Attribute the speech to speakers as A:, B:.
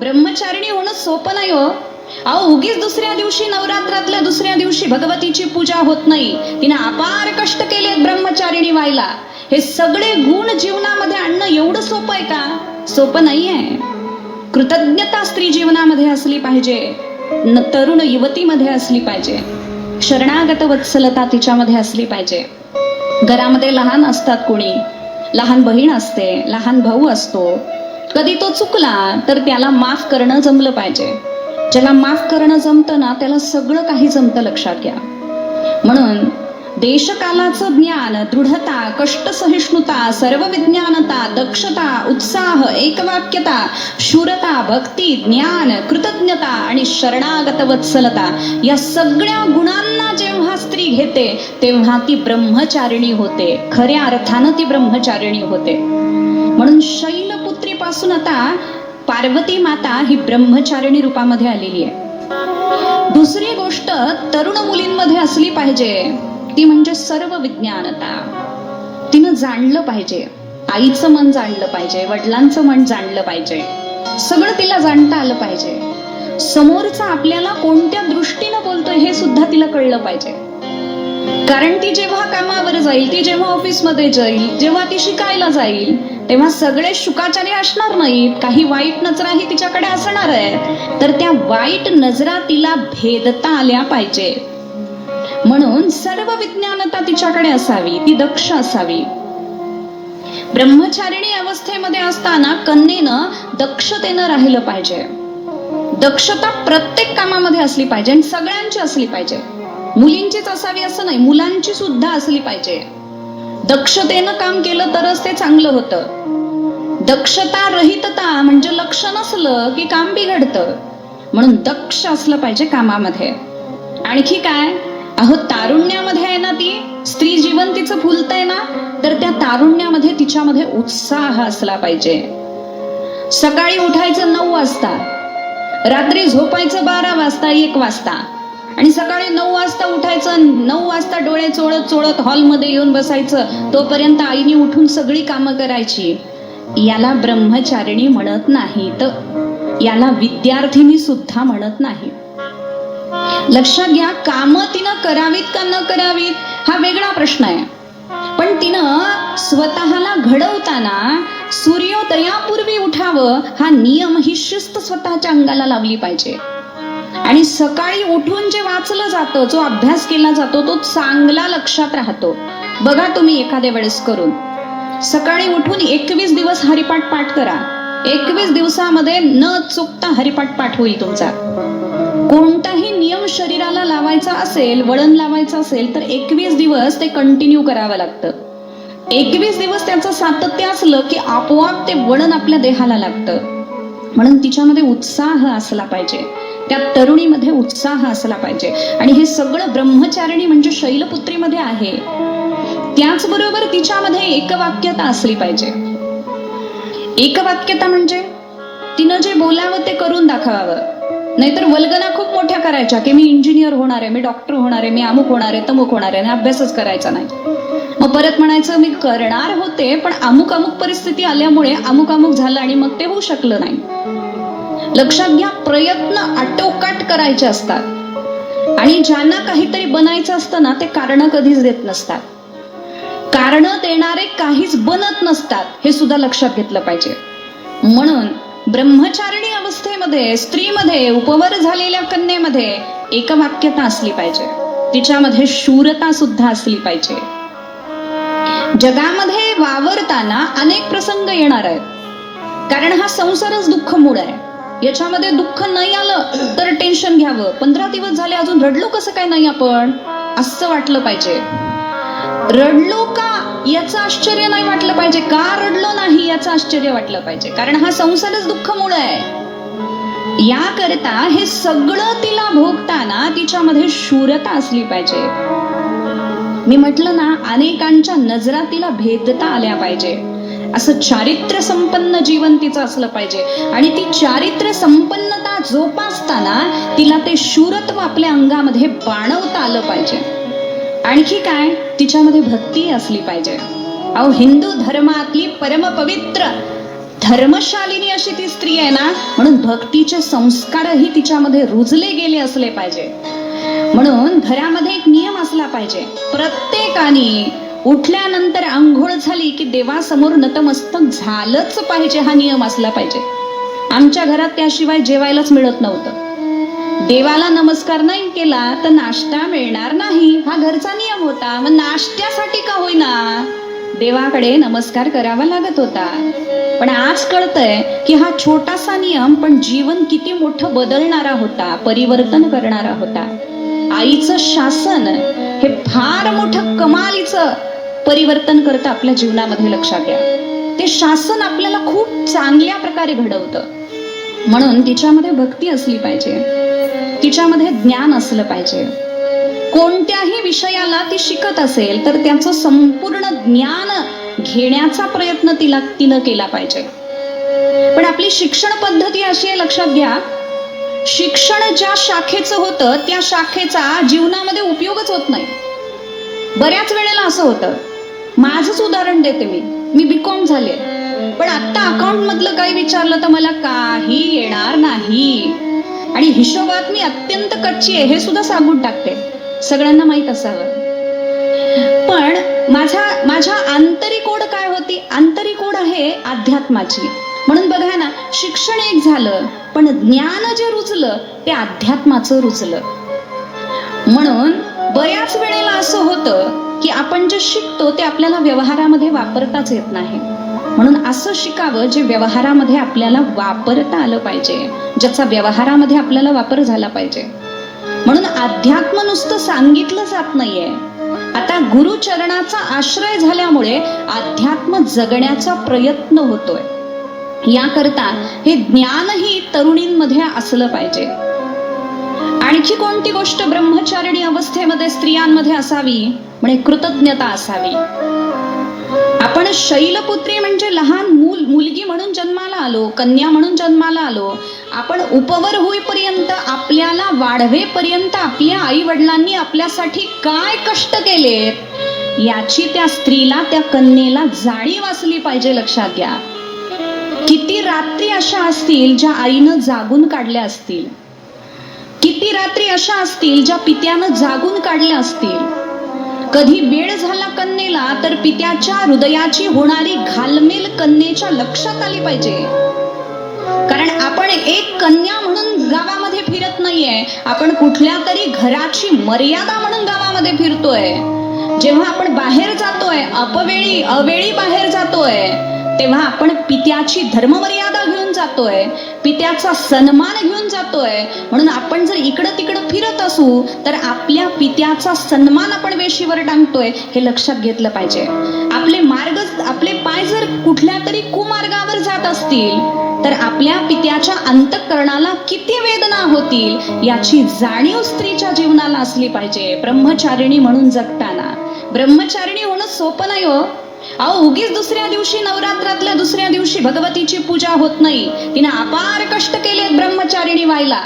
A: ब्रह्मचारिणी होणं सोपं नाही हो. अहो उगीच दुसऱ्या दिवशी नवरात्रातल्या दुसऱ्या दिवशी भगवतीची पूजा होत नाही. तिने अपार कष्ट केले ब्रह्मचारिणी व्हायला. हे सगळे गुण जीवनामध्ये आणणं एवढं सोपं आहे का? सोपं नाहीये. कृतज्ञता स्त्री जीवनामध्ये असली पाहिजे. तरुण युवतीमध्ये असली पाहिजे. शरणागत वत्सलता तिच्यामध्ये असली पाहिजे. घरामध्ये लहान असतात कोणी. लहान बहीण असते लहान भाऊ असतो. कधी तो चुकला तर त्याला माफ करणं जमलं पाहिजे. ज्याला माफ करणं जमतं ना त्याला सगळं काही जमतं लक्षात घ्या. म्हणून देशकालाचं ज्ञान दृढता कष्ट सहिष्णुता सर्व विज्ञानता दक्षता उत्साह एकवाक्यता शूरता भक्ती ज्ञान कृतज्ञता आणि शरणागत वत्सलता या सगळ्या गुणांना जेव्हा स्त्री घेते तेव्हा ती ब्रह्मचारिणी होते. खऱ्या अर्थानं ती ब्रह्मचारिणी होते. म्हणून पासून आता पार्वती माता ही ब्रह्मचारिणी रूपामध्ये आलेली आहे. दुसरी गोष्ट तरुण मुलींमध्ये असली पाहिजे. ती म्हणजे सर्व विज्ञानता. तिनं जाणलं पाहिजे. आईचं मन जाणलं पाहिजे. वडिलांचं मन जाणलं पाहिजे. सगळं तिला जाणता आलं पाहिजे. समोरचा आपल्याला कोणत्या दृष्टीनं बोलतोय हे सुद्धा तिला कळलं पाहिजे. कारण ती जेव्हा कामावर जाईल ती जेव्हा ऑफिसमध्ये जाईल जेव्हा ती शिकायला जाईल तेव्हा सगळे शुकाचारी असणार नाहीत काही वाईट नजराही तिच्याकडे असणार आहेत. तर त्या वाईट नजरा तिला भेदता आल्या पाहिजे. म्हणून सर्व विज्ञानता तिच्याकडे असावी ती दक्ष असावी. ब्रह्मचारिणी अवस्थेमध्ये असताना कन्येनं दक्षतेनं राहिलं पाहिजे. दक्षता प्रत्येक कामामध्ये असली पाहिजे आणि सगळ्यांची असली पाहिजे. मुलींचीच असावी असं नाही मुलांची सुद्धा असली पाहिजे. दक्षतेनं काम केलं तरच ते चांगलं होतं. दक्षता रहितता म्हणजे लक्ष नसलं की काम बिघडतं. म्हणून दक्ष असलं पाहिजे कामामध्ये. आणखी काय? अहो तारुण्यामध्ये आहे ना ती स्त्री जीवन तिचं फुलतंय ना तर त्या तारुण्यामध्ये तिच्यामध्ये उत्साह असला पाहिजे. सकाळी उठायचं नऊ वाजता रात्री झोपायचं बारा वाजता एक वाजता. आणि सकाळी नऊ वाजता उठायचं नऊ वाजता डोळे चोळत चोळत हॉलमध्ये येऊन बसायचं. तोपर्यंत आईने उठून सगळी कामं करायची. याला ब्रह्मचारिणी म्हणत नाही तर याला विद्यार्थिनी सुद्धा म्हणत नाही. लक्षात घ्या काम तिनं करावीत का न करावीत हा वेगळा प्रश्न आहे. पण तिनं स्वतःला घडवताना सूर्योदयापूर्वी उठावं हा नियम ही शिस्त स्वतःच्या अंगाला लावली पाहिजे. आणि सकाळी उठून जे वाचलं जातं जो अभ्यास केला जातो तो चांगला लक्षात राहतो. बघा तुम्ही एखाद्या वेळेस करून. सकाळी उठून एकवीस दिवस हरिपाठ पाठ करा. एकवीस दिवसामध्ये न चुकता हरिपाठ पाठ होईल तुमचा. कोणताही नियम शरीराला लावायचा असेल वळण लावायचं असेल तर एकवीस दिवस ते कंटिन्यू करावं लागतं. एकवीस दिवस त्याचं सातत्य असलं की आपोआप ते वळण आपल्या देहाला लागतं. म्हणून तिच्यामध्ये उत्साह असला पाहिजे. त्या तरुणीमध्ये उत्साह असला पाहिजे. आणि हे सगळं ब्रह्मचारिणी म्हणजे शैलपुत्रीमध्ये आहे. त्याचबरोबर तिच्यामध्ये एकवाक्यता असली पाहिजे. एकवाक्यता म्हणजे तिनं जे बोलावं ते करून दाखवावं. नाहीतर वल्गना खूप मोठ्या करायच्या की मी इंजिनियर होणार आहे मी डॉक्टर होणार आहे मी अमुक होणार आहे तमुक होणार आहे आणि अभ्यासच करायचा नाही. मग परत म्हणायचं मी करणार होते पण अमुक अमुक परिस्थिती आल्यामुळे अमुक अमुक झालं आणि मग ते होऊ शकलं नाही. लक्षात घ्या प्रयत्न आटोकाट करायचे असतात. आणि ज्यांना काहीतरी बनायचं असतं ना ते कारण कधीच देत नसतात. कारण देणारे काहीच बनत नसतात हे सुद्धा लक्षात घेतलं पाहिजे. म्हणून ब्रह्मचारिणी अवस्थेमध्ये स्त्रीमध्ये उपवर झालेल्या कन्येमध्ये एकवाक्यता असली पाहिजे. तिच्यामध्ये शूरता सुद्धा असली पाहिजे. जगामध्ये वावरताना अनेक प्रसंग येणार आहेत. कारण हा संसारच दुःख मूळ आहे. याच्यामध्ये दुःख नाही आलं तर टेन्शन घ्यावं. पंधरा दिवस झाले अजून रडलो कसं काय नाही आपण? असं वाटलं पाहिजे. रडलो का याचं आश्चर्य नाही वाटलं पाहिजे. का रडलो नाही याचं आश्चर्य वाटलं पाहिजे? कारण हा संसारच दुःख मूळ आहे. याकरता हे सगळं तिला भोगताना तिच्यामध्ये शूरता असली पाहिजे. मी म्हटलं ना अनेकांच्या नजरा तिला भेदता आल्या पाहिजे. असं चारित्र्य संपन्न जीवन तिचं असलं पाहिजे. आणि ती चारित्र्य संपन्नता जोपासताना तिला ते शूरत्व आपल्या अंगामध्ये बाणवता आलं पाहिजे. आणखी काय? तिच्यामध्ये भक्ती असली पाहिजे. अहो हिंदू धर्मातली परमपवित्र धर्मशालिनी अशी ती स्त्री आहे ना म्हणून भक्तीचे संस्कारही तिच्यामध्ये रुजले गेले असले पाहिजे. म्हणून घरामध्ये एक नियम असला पाहिजे. प्रत्येकाने उठल्यानंतर आंघोळ झाली की देवासमोर नतमस्तक झालंच पाहिजे हा नियम असला पाहिजे. आमच्या घरात त्याशिवाय जेवायलाच मिळत नव्हतं. देवाला नमस्कार नाही केला तर नाश्ता मिळणार नाही. हा घरचा नियम होता. मग नाश्त्यासाठी का होईना? देवाकडे नमस्कार करावा लागत होता. पण आज कळतंय की हा छोटासा नियम पण जीवन किती मोठं बदलणारा होता परिवर्तन करणारा होता. आईचं शासन कमालीचं परिवर्तन करतं आपल्या जीवनामध्ये लक्षात घ्या ते शासन आपल्याला खूप चांगल्या प्रकारे घडवतं. म्हणून तिच्यामध्ये भक्ती असली पाहिजे. तिच्यामध्ये ज्ञान असलं पाहिजे. कोणत्याही विषयाला ती शिकत असेल तर त्याचं संपूर्ण ज्ञान घेण्याचा प्रयत्न तिला तिनं केला पाहिजे. पण आपली शिक्षण पद्धती अशी आहे लक्षात घ्या. शिक्षण ज्या शाखेचं होतं त्या शाखेचा जीवनामध्ये उपयोगच होत नाही. बऱ्याच वेळेला असं होतं. माझंच उदाहरण देते मी. मी बीकॉम झाले. पण आता अकाउंट मधलं काही विचारलं तर मला काही येणार नाही. आणि हिशोबात मी अत्यंत कच्ची आहे हे सुद्धा सांगून टाकते. सगळ्यांना माहीत असावं. पण माझा माझ्या आंतरिक ओढ काय होती? आंतरिक ओढ आहे अध्यात्माची. म्हणून बघा ना शिक्षण एक झालं पण ज्ञान जे रुजलं ते अध्यात्माचं रुजलं. म्हणून बऱ्याच वेळेला असं होतं की आपण जे शिकतो ते आपल्याला व्यवहारामध्ये वापरताच येत नाही. म्हणून असं शिकावं जे व्यवहारामध्ये आपल्याला वापरता आलं पाहिजे ज्याचा व्यवहारामध्ये आपल्याला वापर झाला पाहिजे. म्हणून अध्यात्म नुसतं सांगितलं जात नाहीये. आता गुरुचरणाचा आश्रय झाल्यामुळे अध्यात्म जगण्याचा प्रयत्न होतोय. याकरता हे ज्ञानही तरुणींमध्ये असलं पाहिजे. आणखी कोणती गोष्ट ब्रह्मचारिणी अवस्थेमध्ये स्त्रियांमध्ये असावी? म्हणजे कृतज्ञता असावी. आपण शैलपुत्री म्हणजे लहान मूल मुलगी म्हणून जन्माला आलो कन्या म्हणून जन्माला आलो आपण उपवर होईपर्यंत आपल्याला वाढवेपर्यंत आपल्या आई वडिलांनी आपल्यासाठी काय कष्ट केलेत याची त्या स्त्रीला त्या कन्येला जाणीव असली पाहिजे लक्षात घ्या. किती रात्री अशा असतील ज्या आईनं जागून काढल्या असतील? किती रात्री अशा असतील ज्या पित्यानं जागून काढल्या असतील? कधी वेळ झाला कन्येला तर पित्याच्या हृदयाची होणारी घालमेल कन्येच्या लक्षात आली पाहिजे. कारण आपण एक कन्या म्हणून गावामध्ये फिरत नाहीये. आपण कुठल्या तरी घराची मर्यादा म्हणून गावामध्ये फिरतोय. जेव्हा आपण बाहेर जातोय अपवेळी अवेळी बाहेर जातोय तेव्हा आपण पित्याची धर्ममर्यादा घेऊन जातोय पित्याचा सन्मान घेऊन जातोय म्हणून आपण जर इकडं तिकडं फिरत असू तर आपल्या पित्याचा सन्मान आपण वेशीवर टांगतोय हे लक्षात घेतलं पाहिजे. आपले मार्ग आपले पाय जर कुठल्या तरी कुमार्गावर जात असतील तर आपल्या पित्याच्या अंतकरणाला किती वेदना होतील याची जाणीव स्त्रीच्या जीवनाला असली पाहिजे. ब्रह्मचारिणी म्हणून जगताना. ब्रह्मचारिणी होणं सोपं नाही हो. अहो उगीच दुसऱ्या दिवशी नवरात्रातल्या दुसऱ्या दिवशी भगवतीची पूजा होत नाही. तिने अपार कष्ट केलेत ब्रह्मचारिणी व्हायला.